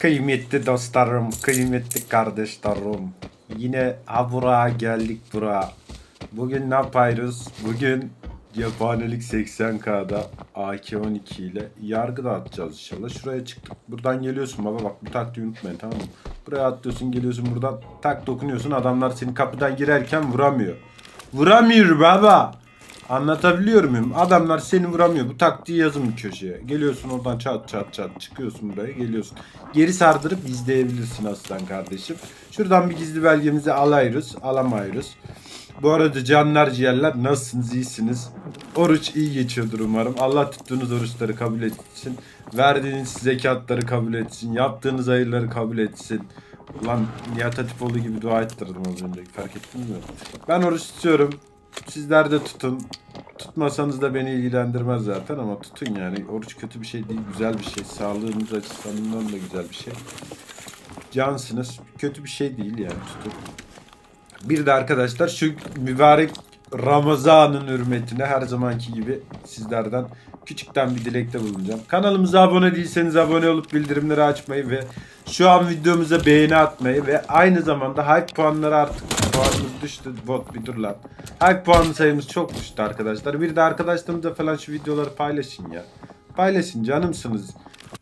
Kıymetli dostlarım, kıymetli kardeşlerim. Yine Abura geldik bura. Bugün ne yapıyoruz? Bugün cephanelik 80K'da AK-12 ile yargı dağıtacağız inşallah. Şuraya çıktık. Buradan geliyorsun baba bak bu taktiği unutmayın tamam mı? Buraya atlıyorsun geliyorsun buradan tak dokunuyorsun adamlar seni kapıdan girerken vuramıyor. Vuramıyor baba. Anlatabiliyor muyum? Adamlar seni vuramıyor. Bu taktiği yazın bir köşeye. Geliyorsun oradan çat çat çat çıkıyorsun buraya geliyorsun. Geri sardırıp izleyebilirsin aslan kardeşim. Şuradan bir gizli belgemizi alayırız. Alamıyoruz. Bu arada canlar ciğerler nasılsınız iyisiniz? Oruç iyi geçiyordur umarım. Allah tuttuğunuz oruçları kabul etsin. Verdiğiniz zekatları kabul etsin. Yaptığınız hayırları kabul etsin. Ulan Nihat Hatipoğlu gibi dua ettirdim az önce. Fark ettiniz mi? Ben oruç tutuyorum. Sizler de tutun. Tutmasanız da beni ilgilendirmez zaten ama tutun yani. Oruç kötü bir şey değil, güzel bir şey. Sağlığınız açısından da güzel bir şey. Cansınız. Kötü bir şey değil yani tutun. Bir de arkadaşlar şu mübarek Ramazan'ın hürmetine her zamanki gibi sizlerden küçükten bir dilekte bulunacağım. Kanalımıza abone değilseniz abone olup bildirimleri açmayı ve şu an videomuza beğeni atmayı ve aynı zamanda hype puanları artık puanımız düştü. Bot bir dur lan. Hype puan sayımız çok düştü arkadaşlar. Bir de arkadaşlarımıza falan şu videoları paylaşın ya. Paylaşın canımsınız.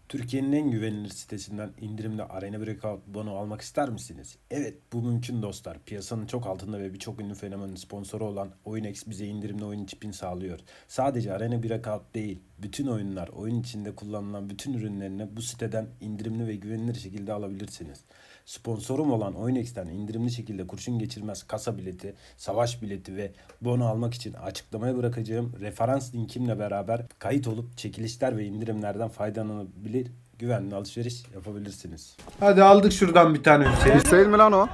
Türkiye'nin en güvenilir sitesinden indirimli Arena Breakout bono almak ister misiniz? Evet bu mümkün dostlar. Piyasanın çok altında ve birçok ünlü fenomenin sponsoru olan OyunX bize indirimli oyun çipini sağlıyor. Sadece Arena Breakout değil, bütün oyunlar, oyun içinde kullanılan bütün ürünlerini bu siteden indirimli ve güvenilir şekilde alabilirsiniz. Sponsorum olan OyunX'ten indirimli şekilde kurşun geçirmez kasa bileti, savaş bileti ve bono almak için açıklamaya bırakacağım referans linkimle beraber kayıt olup çekilişler ve indirimlerden faydalanabilir, güvenli alışveriş yapabilirsiniz. Hadi aldık şuradan bir tane Hüseyin. Hüseyin mi lan o?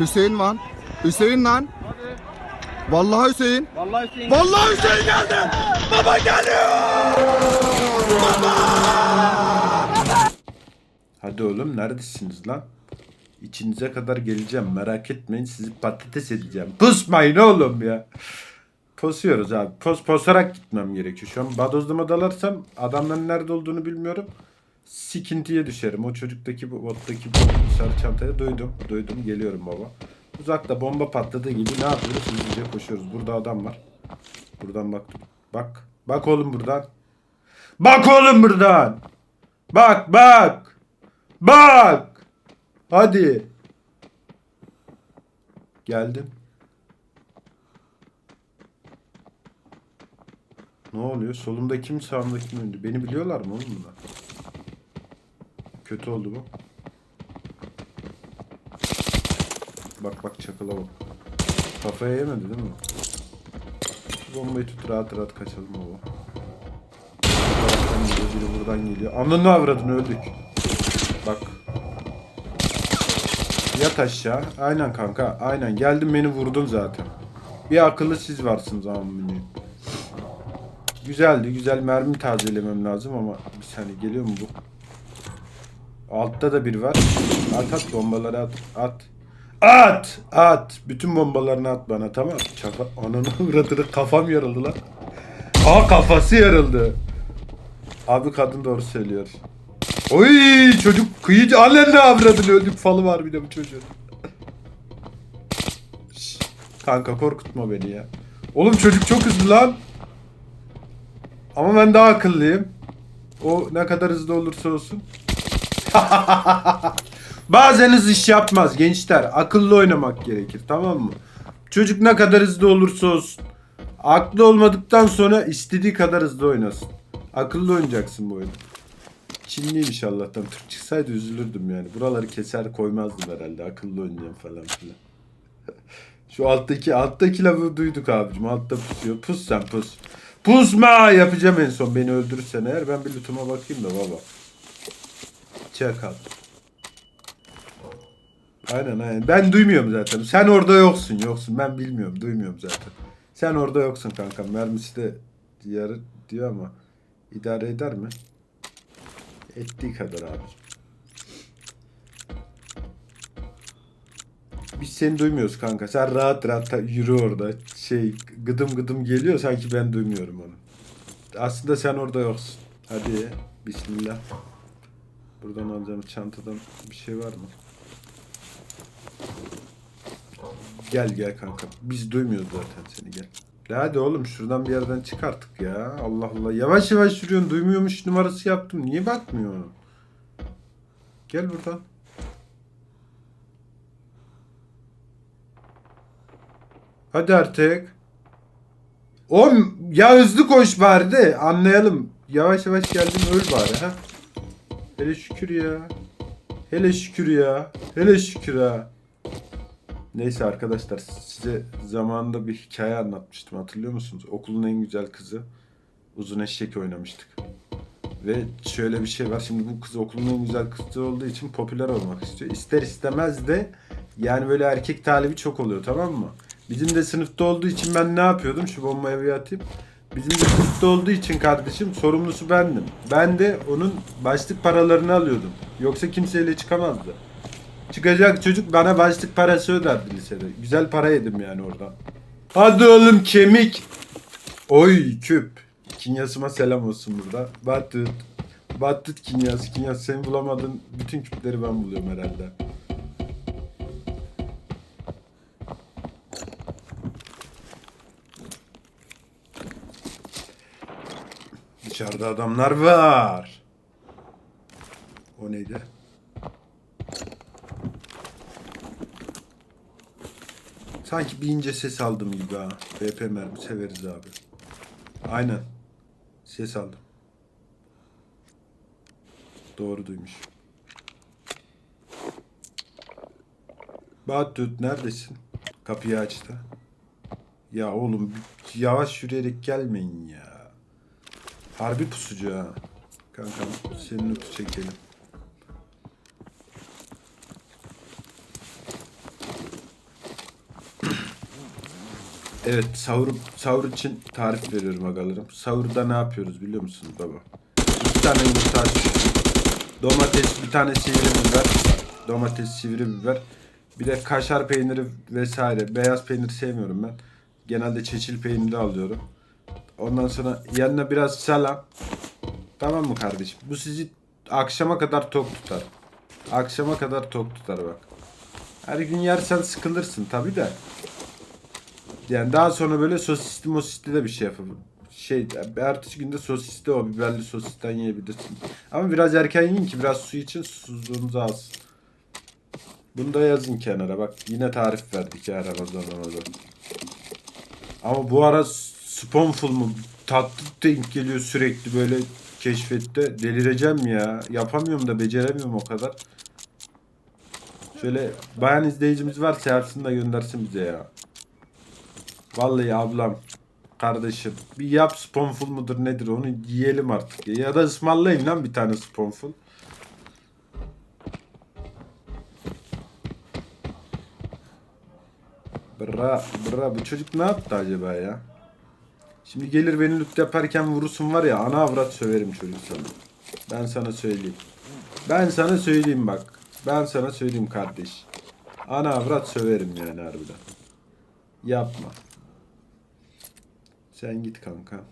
Hüseyin lan. Hüseyin lan. Vallahi Hüseyin. Vallahi Hüseyin. Vallahi Hüseyin geldi. Baba geliyor. Hadi oğlum neredesiniz lan? İçinize kadar geleceğim merak etmeyin sizi patates edeceğim. Pusmayın oğlum ya. Posuyoruz abi. Pos posarak gitmem gerekiyor. Şu an badozlama dalarsam adamların nerede olduğunu bilmiyorum. Sikintiye düşerim. O çocuktaki bu bottaki bu sarı çantaya duydum. Duydum geliyorum baba. Uzakta bomba patladığı gibi ne yapıyoruz? Hızlıca koşuyoruz. Burada adam var. Buradan bak. Bak. Bak oğlum buradan. Bak oğlum buradan. Bak bak. Bak. Hadi. Geldim. Ne oluyor? Solumda kim sağımda kim öndü? Beni biliyorlar mı oğlum bunlar? Kötü oldu bu. Bak bak çakala bak. Kafaya yemedi değil mi? Şu bombayı tut rahat rahat kaçalım baba. Biri buradan geliyor. Ananı avradını öldük. Bak. Yat aşağı. Aynen kanka. Aynen. Geldim beni vurdun zaten. Bir akıllı siz varsınız beni. Güzeldi. Güzel mermi tazelemem lazım ama bir saniye geliyor mu bu? Altta da bir var. At at bombaları at. At. At! At! Bütün bombalarını at bana tamam. Çaka ananı avradını kafam yarıldı lan. Aa kafası yarıldı. Abi kadın doğru söylüyor. Oy çocuk kıyıcı ananı avradını öldük falı var bir de bu çocuğun. Kanka korkutma beni ya. Oğlum çocuk çok hızlı lan. Ama ben daha akıllıyım. O ne kadar hızlı olursa olsun. Bazen hız iş yapmaz gençler. Akıllı oynamak gerekir tamam mı? Çocuk ne kadar hızlı olursa olsun. Aklı olmadıktan sonra istediği kadar hızlı oynasın. Akıllı oynayacaksın bu oyunu. Çinliymiş Allah'tan. Türk çıksaydı üzülürdüm yani. Buraları keser koymazdım herhalde. Akıllı oynayacağım falan filan. Şu alttaki alttaki lafı duyduk abicim. Altta pusuyor. Pus sen pus. Pusma yapacağım en son beni öldürürsen eğer. Ben bir lootuma bakayım da baba. Çakal. Aynen aynen. Ben duymuyorum zaten. Sen orada yoksun yoksun. Ben bilmiyorum. Duymuyorum zaten. Sen orada yoksun kanka. Mermisi de yarı diyor ama idare eder mi? Ettiği kadar abi. Biz seni duymuyoruz kanka. Sen rahat rahat yürü orada. Şey gıdım gıdım geliyor sanki ben duymuyorum onu. Aslında sen orada yoksun. Hadi bismillah. Buradan alacağımız çantadan bir şey var mı? Gel gel kanka. Biz duymuyoruz zaten seni gel. La hadi oğlum şuradan bir yerden çık artık ya. Allah Allah. Yavaş yavaş yürüyorsun. Duymuyormuş numarası yaptım. Niye bakmıyor? Gel buradan. Hadi artık. Oğlum ya hızlı koş bari de anlayalım. Yavaş yavaş geldin öl bari ha. Hele şükür ya. Hele şükür ya. Hele şükür ha. Neyse arkadaşlar size zamanında bir hikaye anlatmıştım hatırlıyor musunuz? Okulun en güzel kızı uzun eşek oynamıştık. Ve şöyle bir şey var şimdi bu kız okulun en güzel kızı olduğu için popüler olmak istiyor. İster istemez de yani böyle erkek talibi çok oluyor tamam mı? Bizim de sınıfta olduğu için ben ne yapıyordum? Şu bombayı bir atayım. Bizim de sınıfta olduğu için kardeşim sorumlusu bendim. Ben de onun başlık paralarını alıyordum. Yoksa kimseyle çıkamazdı. Çıkacak çocuk bana başlık parası öderdi lisede. Güzel para yedim yani oradan. Hadi oğlum kemik. Oy küp. Kinyasıma selam olsun burada. Battut. Battut kinyası. Kinyas sen bulamadın. Bütün küpleri ben buluyorum herhalde. Dışarıda adamlar var. O neydi? Sanki bir ince ses aldım gibi ha. BP mermi severiz abi. Aynen. Ses aldım. Doğru duymuş. Bahtut neredesin? Kapıyı açtı. Ya oğlum yavaş yürüyerek gelmeyin ya. Harbi pusucu ha. Kankam senin notu çekelim. Evet sahur, sahur için tarif veriyorum agalarım. Sahurda ne yapıyoruz biliyor musunuz baba? İki tane yumurta. Domates, bir tane sivri biber. Domates, sivri biber. Bir de kaşar peyniri vesaire. Beyaz peynir sevmiyorum ben. Genelde çeçil peyniri alıyorum. Ondan sonra yanına biraz salam. Tamam mı kardeşim? Bu sizi akşama kadar tok tutar. Akşama kadar tok tutar bak. Her gün yersen sıkılırsın tabi de. Yani daha sonra böyle sosisli mosisli de bir şey yapalım. Şey ertesi günde sosisli o biberli sosisten yiyebilirsin. Ama biraz erken yiyin ki biraz su için susuzluğunuz alsın. Bunu da yazın kenara bak yine tarif verdik ya Ramazan Ramazan. Ama bu ara sponful mu tatlı denk geliyor sürekli böyle keşfette delireceğim ya. Yapamıyorum da beceremiyorum o kadar. Şöyle bayan izleyicimiz varsa yapsın da göndersin bize ya. Vallahi ablam, kardeşim bir yap sponful mudur nedir onu yiyelim artık. Ya da ısmarlayın lan bir tane sponful. Bra, bra bu çocuk ne yaptı acaba ya? Şimdi gelir beni loot yaparken vurursun var ya ana avrat söverim çocuk sana. Ben sana söyleyeyim. Ben sana söyleyeyim bak. Ben sana söyleyeyim kardeş. Ana avrat söverim yani harbiden. Yapma. Sen git kanka.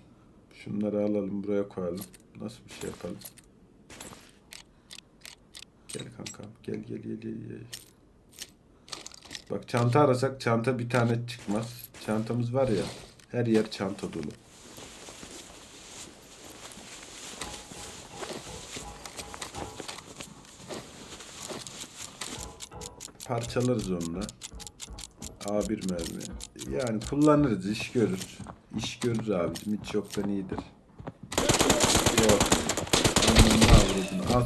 Şunları alalım buraya koyalım. Nasıl bir şey yapalım? Gel kanka. Gel gel gel gel. gel. Bak çanta arasak çanta bir tane çıkmaz. Çantamız var ya. Her yer çanta dolu. Parçalarız onunla. A1 mermi. Yani kullanırız, iş görür. İş görür abicim, hiç yoktan iyidir. Yok. Anlamını. Al.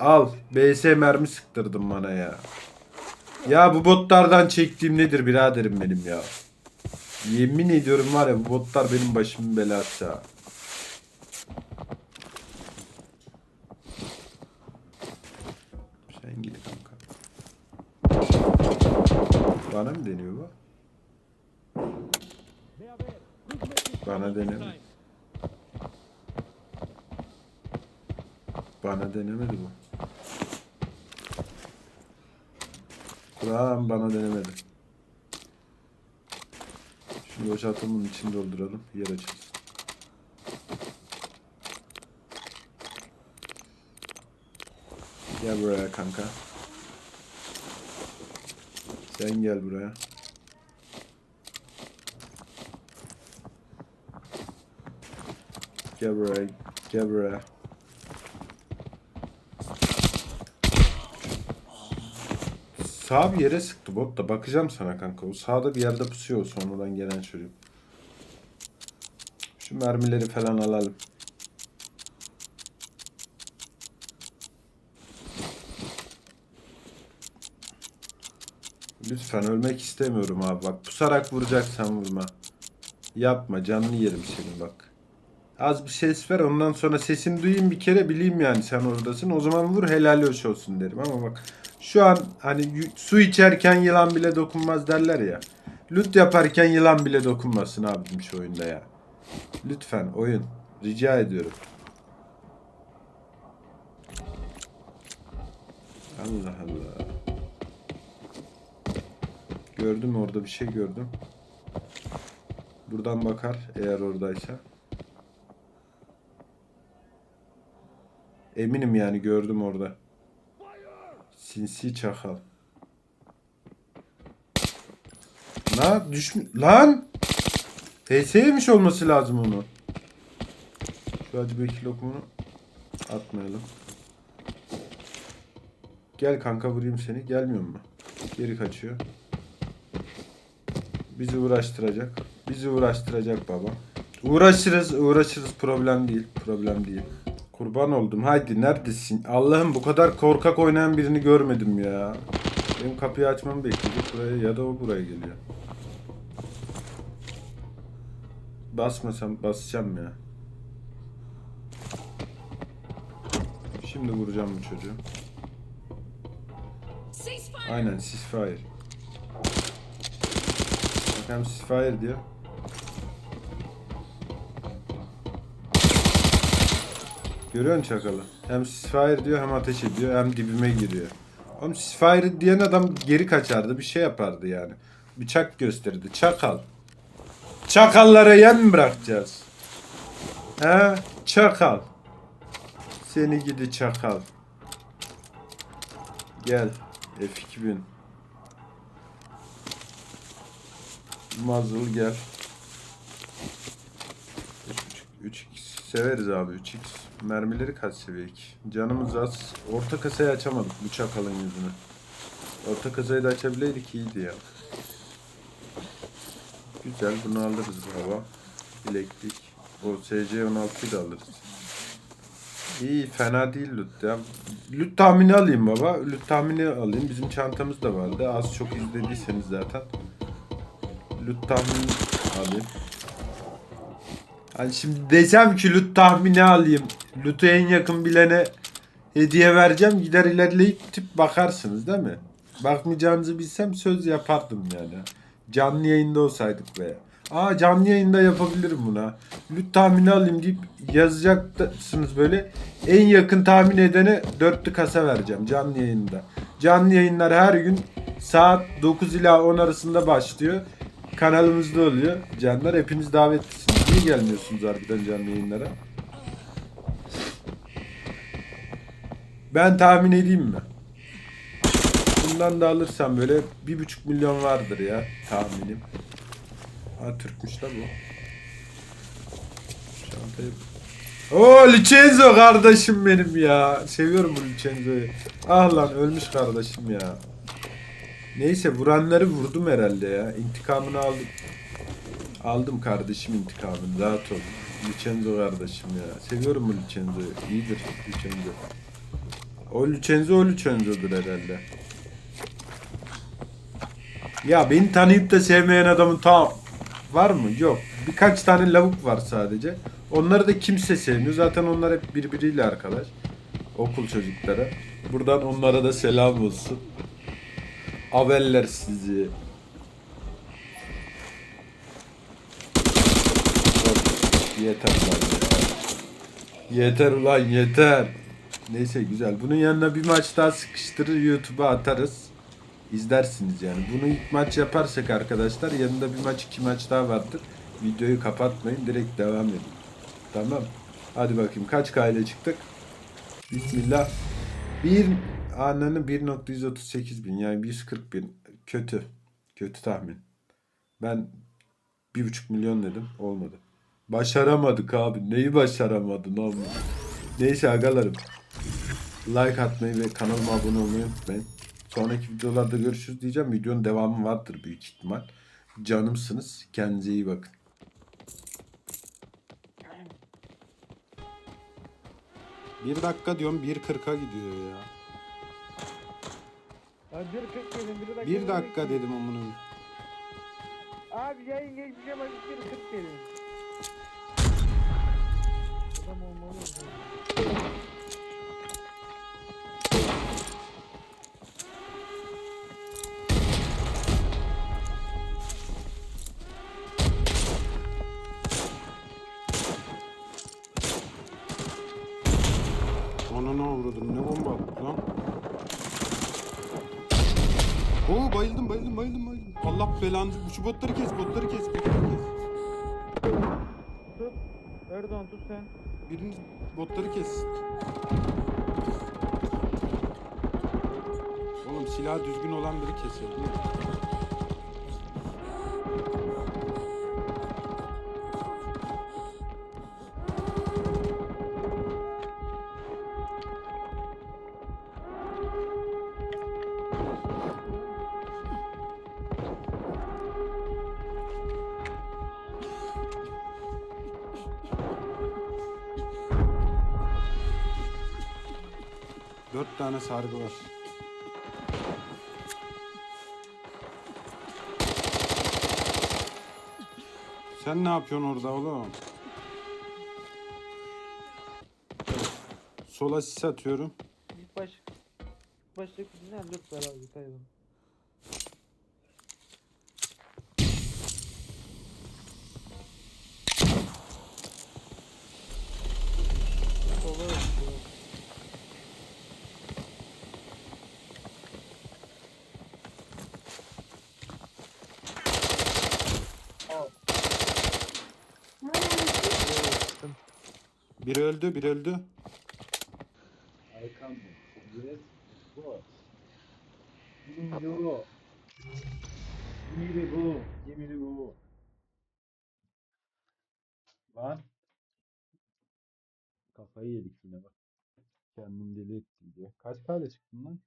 Al. BS mermi sıktırdın bana ya. Ya bu botlardan çektiğim nedir biraderim benim ya. Yemin ediyorum var ya bu botlar benim başımın belası ha. Sen git kanka. Bana mı deniyor bu? Bana deneme. Bana denemedi bu. Kur'an bana denemedi. Şimdi boşaltımın içini dolduralım. Yer açılsın. Gel buraya kanka. Sen gel buraya. Gel buraya. Gel buraya. Sağ bir yere sıktı bot da bakacağım sana kanka. O sağda bir yerde pusuyor sonradan gelen çocuk. Şu mermileri falan alalım. Lütfen ölmek istemiyorum abi bak. Pusarak vuracaksan vurma. Yapma canını yerim senin bak. Az bir ses ver ondan sonra sesini duyayım bir kere bileyim yani sen oradasın. O zaman vur helal hoş olsun derim ama bak. Şu an hani su içerken yılan bile dokunmaz derler ya. Lüt yaparken yılan bile dokunmasın abim şu oyunda ya. Lütfen oyun. Rica ediyorum. Allah Allah. Gördüm orada bir şey gördüm. Buradan bakar eğer oradaysa. Eminim yani gördüm orada. Sinsi çakal. La düşmü... Lan! HS olması lazım onu. Şu acı bekir lokumunu atmayalım. Gel kanka vurayım seni. Gelmiyor mu? Geri kaçıyor. Bizi uğraştıracak. Bizi uğraştıracak baba. Uğraşırız, uğraşırız. Problem değil. Problem değil. Kurban oldum. Haydi neredesin? Allah'ım bu kadar korkak oynayan birini görmedim ya. Benim kapıyı açmamı bekleyecek buraya ya da o buraya geliyor. Basmasam basacağım ya. Şimdi vuracağım bu çocuğu. Aynen ceasefire. Hem ceasefire diyor. Görüyor musun çakalı? Hem ceasefire diyor hem ateş ediyor hem dibime giriyor. Oğlum ceasefire diyen adam geri kaçardı bir şey yapardı yani. Bıçak gösterdi. Çakal. Çakallara yem mi bırakacağız? He? Çakal. Seni gidi çakal. Gel. F2000. Muzzle gel. 3x severiz abi 3x. Mermileri kaç seviye ki? Canımız az. Orta kasayı açamadık bu çakalın yüzüne. Orta kasayı da açabileydik iyiydi ya. Güzel bunu alırız bu hava. Bileklik. O SC16'yı da alırız. İyi fena değil loot ya. Loot tahmini alayım baba. Loot tahmini alayım. Bizim çantamız da vardı. Az çok izlediyseniz zaten. Loot tahmini alayım. Hani şimdi desem ki loot tahmini alayım. Loot'u en yakın bilene hediye vereceğim. Gider ilerleyip tip bakarsınız değil mi? Bakmayacağınızı bilsem söz yapardım yani. Canlı yayında olsaydık veya. Aa canlı yayında yapabilirim buna. Loot tahmini alayım deyip yazacaksınız böyle. En yakın tahmin edene dörtlü kasa vereceğim canlı yayında. Canlı yayınlar her gün saat 9 ila 10 arasında başlıyor. Kanalımızda oluyor. Canlar hepiniz davetlisiniz. Niye gelmiyorsunuz harbiden canlı yayınlara? Ben tahmin edeyim mi? Bundan da alırsam böyle bir buçuk milyon vardır ya tahminim. Ha Türkmüş la bu. Çantayı... Oo Licenzo kardeşim benim ya. Seviyorum bu Licenzo'yu. Ah lan ölmüş kardeşim ya. Neyse vuranları vurdum herhalde ya. İntikamını aldım. Aldım kardeşim intikamını. Rahat ol. Licenzo kardeşim ya. Seviyorum bu Licenzo'yu. İyidir Licenzo. O Licenzo o Licenzo'dur herhalde. Ya beni tanıyıp da sevmeyen adamın tam var mı? Yok. Birkaç tane lavuk var sadece. Onları da kimse sevmiyor. Zaten onlar hep birbiriyle arkadaş. Okul çocukları. Buradan onlara da selam olsun. Aveller sizi. Yeter lan yeter. Yeter ulan yeter. Neyse güzel. Bunun yanına bir maç daha sıkıştırır YouTube'a atarız. İzlersiniz yani. Bunu ilk maç yaparsak arkadaşlar yanında bir maç iki maç daha vardır. Videoyu kapatmayın direkt devam edin. Tamam. Hadi bakayım kaç kayla çıktık? Bismillah. 1 Ananı 1.138 bin yani 140 bin. Kötü. Kötü tahmin. Ben 1.5 milyon dedim. Olmadı. Başaramadık abi. Neyi başaramadın abi? Neyse agalarım. Like atmayı ve kanalıma abone olmayı unutmayın. Sonraki videolarda görüşürüz diyeceğim. Videonun devamı vardır büyük ihtimal. Canımsınız. Kendinize iyi bakın. Bir dakika diyorum 1.40'a gidiyor ya. Abi bir 40 gelin bir dakika. Bir dakika dedim amına. Abi yayın geçmişe bak bir 40 gelin. Belanı. Şu botları kes botları kes botları kes. Tut. Erdoğan tut sen. Biriniz botları kes. Oğlum silah düzgün olan biri keser Dört tane sargı var. Sen ne yapıyorsun orada oğlum? Sola sis atıyorum. Baş. Baştaki ne dört beraber kayalım. Sola yapıyor. Biri öldü, biri öldü. Aykan mı? Yes, me euro. Give me bu. Me bu. Lan. Kafayı yedik yine bak. Kendim deli ettim diye. Kaç kale çıktın lan?